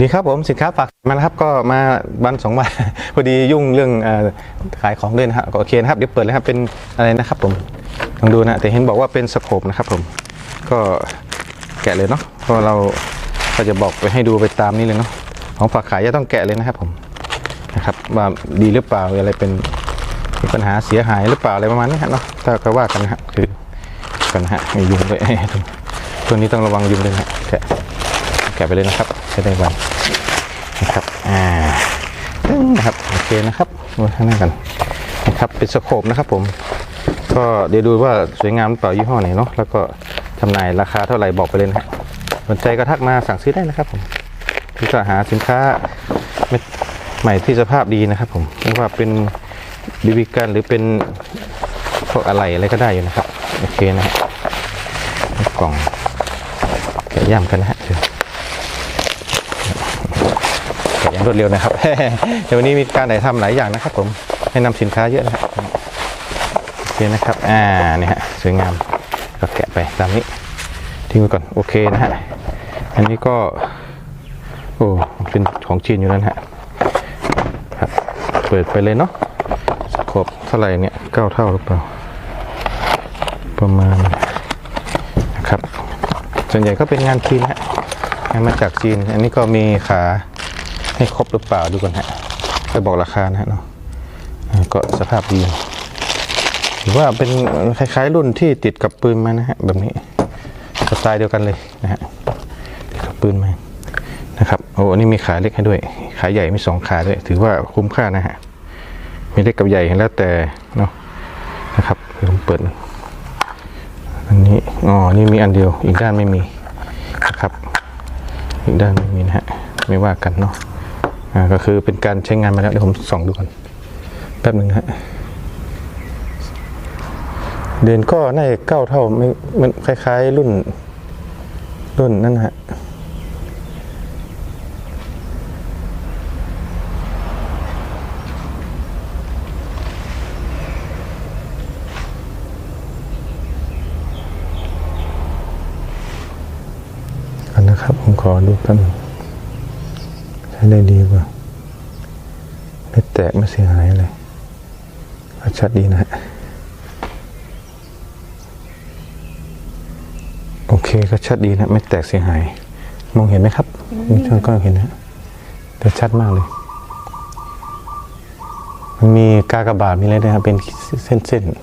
ดีครับผมสินค้าฝากมาครับก็มาวันสองวันพอดียุ่งเรื่องขายของด้วยนะฮะก็โอเคนะครับเดี๋ยวเปิดเลยครับเป็นอะไรนะครับผมลองดูนะแต่เห็นบอกว่าเป็นสโคปนะครับผมก็แกะเลยเนาะเพราะเราก็จะบอกไปให้ดูไปตามนี้เลยเนาะของฝากขายจะต้องแกะเลยนะครับผมนะครับว่าดีหรือเปล่าอะไรเป็นปัญหาเสียหายหรือเปล่าอะไรประมาณนี้ฮะเนาะถ้าก็ว่ากันนะฮะคือกันนะฮะมียุงด้วยตัวนี้ต้องระวังยุงด้วยนะแกะแกะไปเลยนะครับ จะได้วันนะครับอ่านะครับโอเคนะครับมาข้างหน้ากันนะครับเป็นสโคปนะครับผมก็เดี๋ยวดูว่าสวยงามหรือเปล่ายี่ห้อไหนเนาะแล้วก็จำหน่ายราคาเท่าไหร่บอกไปเลยนะสนใจก็ทักมาสั่งซื้อได้นะครับผมที่ก็หาสินค้าใหม่ที่สภาพดีนะครับผมไม่ว่าเป็นบีบีกันหรือเป็นพวกอะไรอะไรก็ได้อยู่นะครับ โอเคนะฮะกล่องแกะย่ำกันนะฮะเชิญแกะ อย่างรวดเร็วนะครับ เดี๋ยววันนี้มีการถ่ายทำหลายอย่างนะครับ ผมให้นำสินค้าเยอะนะครับโอเคนะครับ อ่าเนี่ยฮะสวยงามก็แกะไปตามนี้ทิ้งไว้ก่อนโอเคนะฮะอันนี้ก็ โอ้เป็นของจีนอยู่นั่นฮะครับเปิดไปเลยเนาะสโคบเท่าไหร่เนี่ยเก้าเท่าหรือเปล่า ประมาณนะครับส่วนใหญ่ก็เป็นงานจีนฮะงานมาจากจีน อันนี้ก็มีขา ให้ครบหรือเปล่าดูก่อนฮะจะบอกราคานะฮะเนาะก็สภาพดีหรือว่าเป็นคล้ายๆรุ่นที่ติดกับปืนมานะฮะแบบนี้สไตล์เดียวกันเลยนะฮะติดกับปืนมานะครับโอ้นนี้มีขาเล็กให้ด้วย ขาใหญ่มีสองขาด้วย ถือว่าคุ้มค่านะฮะมีเล็กกับใหญ่แล้วแต่เนาะนะครับเดี๋ยวผมเปิดอันนี้อ๋อนี่มีอันเดียวอีกด้านไม่มีนะครับ อีกด้านไม่มีนะฮะไม่ว่ากันเนาะ อ่าก็คือเป็นการใช้งานมาแล้วเดี๋ยวผมส่องดูก่อนแป๊บหนึ่งฮะเดินก็น่าจะเก้าเท่าไม่มันคล้ายๆ รุ่น รุ่นนั่นฮะกันนะครับผมขอดูแป๊บนึง ใช้ได้ดีกว่าไม่แตกไม่เสียหายอะไรก็ชัดดีนะฮะโอเคก็ชัดดีนะ ไม่แตกเสียหาย มองเห็นไหมครับมีช่างก็เห็นนะฮะแต่ชัดมากเลย มันมีกากบาทมีอะไรด้วยครับเป็นเส้นๆ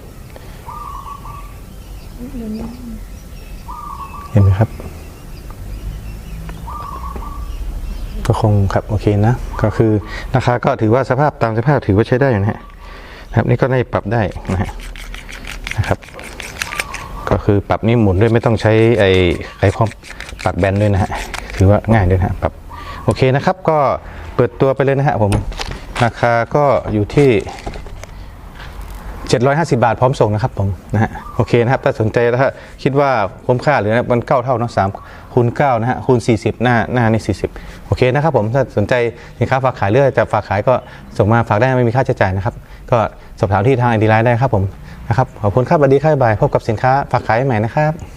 เห็นไหมครับ ก็คงครับโอเคนะ ก็คือราคาก็ถือว่าสภาพตามสภาพถือว่าใช้ได้อยู่นะฮะนะครับนี่ก็ได้ปรับได้นะฮะนะครับ ก็คือปรับนี่หมุนด้วยไม่ต้องใช้ไอ้ไอ้ความปรับแบนด้วยนะฮะถือว่าง่ายด้วยนะฮะปรับโอเคนะครับ ก็เปิดตัวไปเลยนะฮะผมราคาก็อยู่ที่ 750 บาทพร้อมส่งนะครับผมนะฮะโอเคนะครับถ้าสนใจถ้าคิดว่าคุ้มค่าหรือมันเก้าเท่าเนาะสามคูณ9นะฮะคูณ 40 หน้าหน้านี่40 โอเคนะครับผมถ้าสนใจสินค้าฝากขายเรื่อยจะฝากขายก็ส่งมาฝากได้ไม่มีค่าใช้จ่ายนะครับ ก็สอบถามที่ทางไอดีไลน์ได้ครับผมนะครับขอบคุณครับสวัสดีครับบ๊ายบายพบกับสินค้าฝากขายใหม่นะครับ